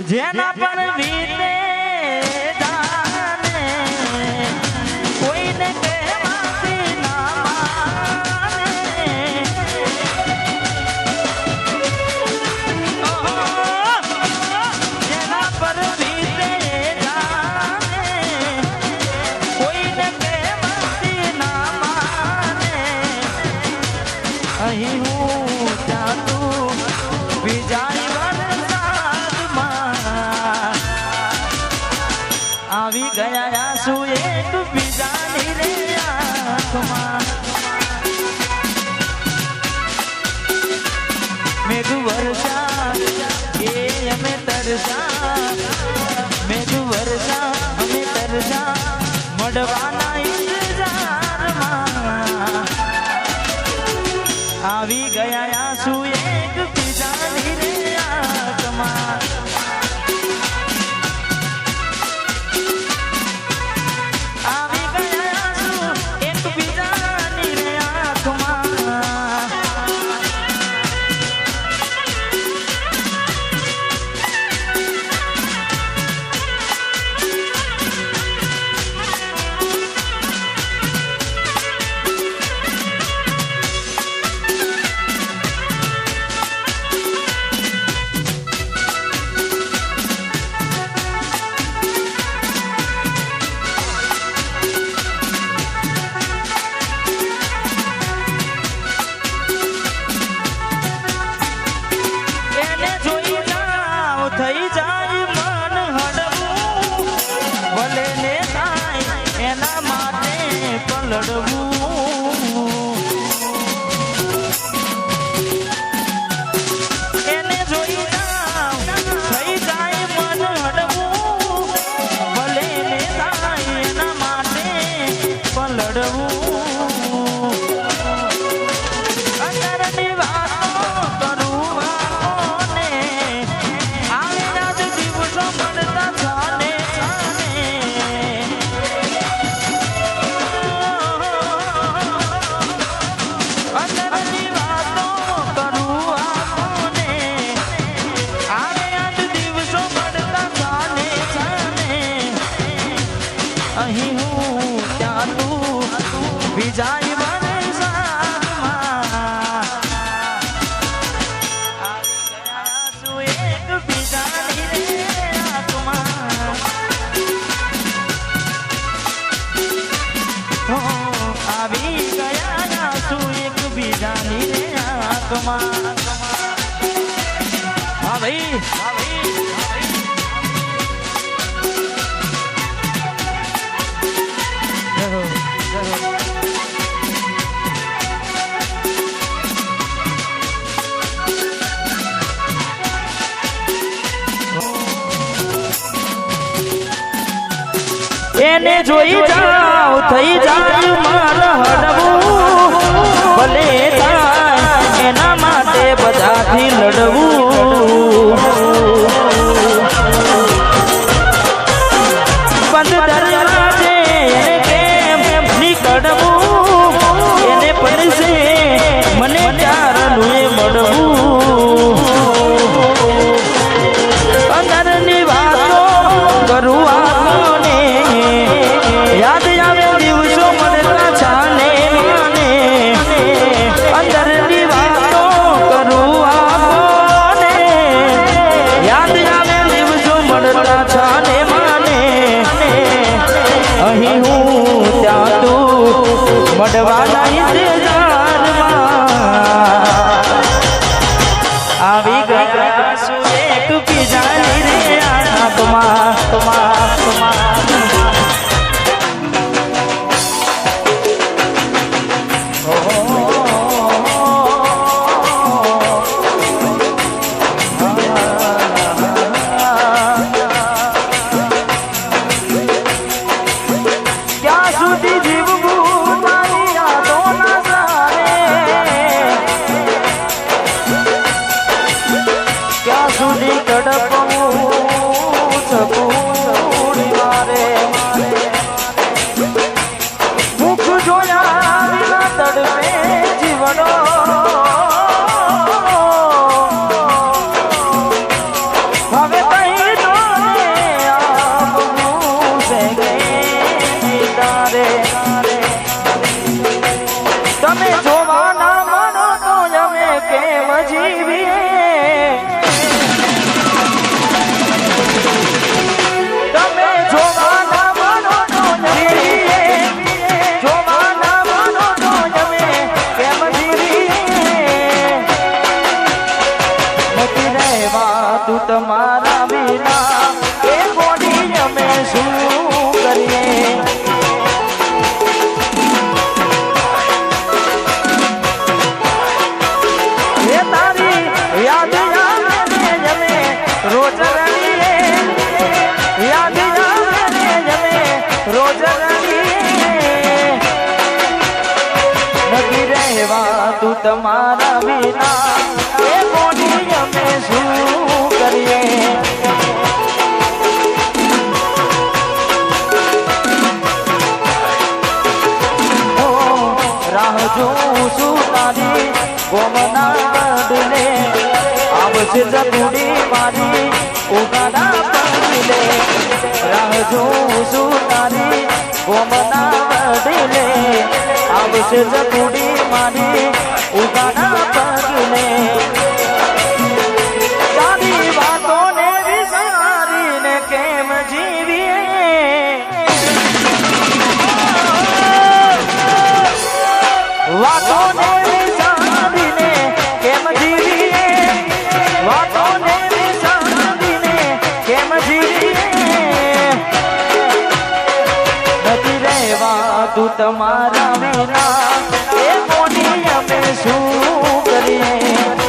જેના પર વીતે मेघ वर्षा ये हमें तरसा। मेघ वर्षा हमें तरसा। मडवाना इंतज़ार આવી ગયા સુ time હા ભાઈ હા. ભાઈ એને જોઈ જાવ થઈ જાય મારા હડવું ભલે ನಡವು તમારા વિના એ કોની અમે શું કરીએ? એ તારી યાદ તમારા વિના એ કોની અમે શું કરીએ? રાહ જોઉં છું તારી ગોમના બદલે આવશે જતુડી મારી ઉગાડા પગલે રાહ જોઉં છું તારી ગોમના આવશે જતુડી મારી ઉગાડા પગને. તારી વાતોને વિસારીને કેમ જીવીએ? વાતોને તું તમારા વિના એ મોની અમે શું કરીએ?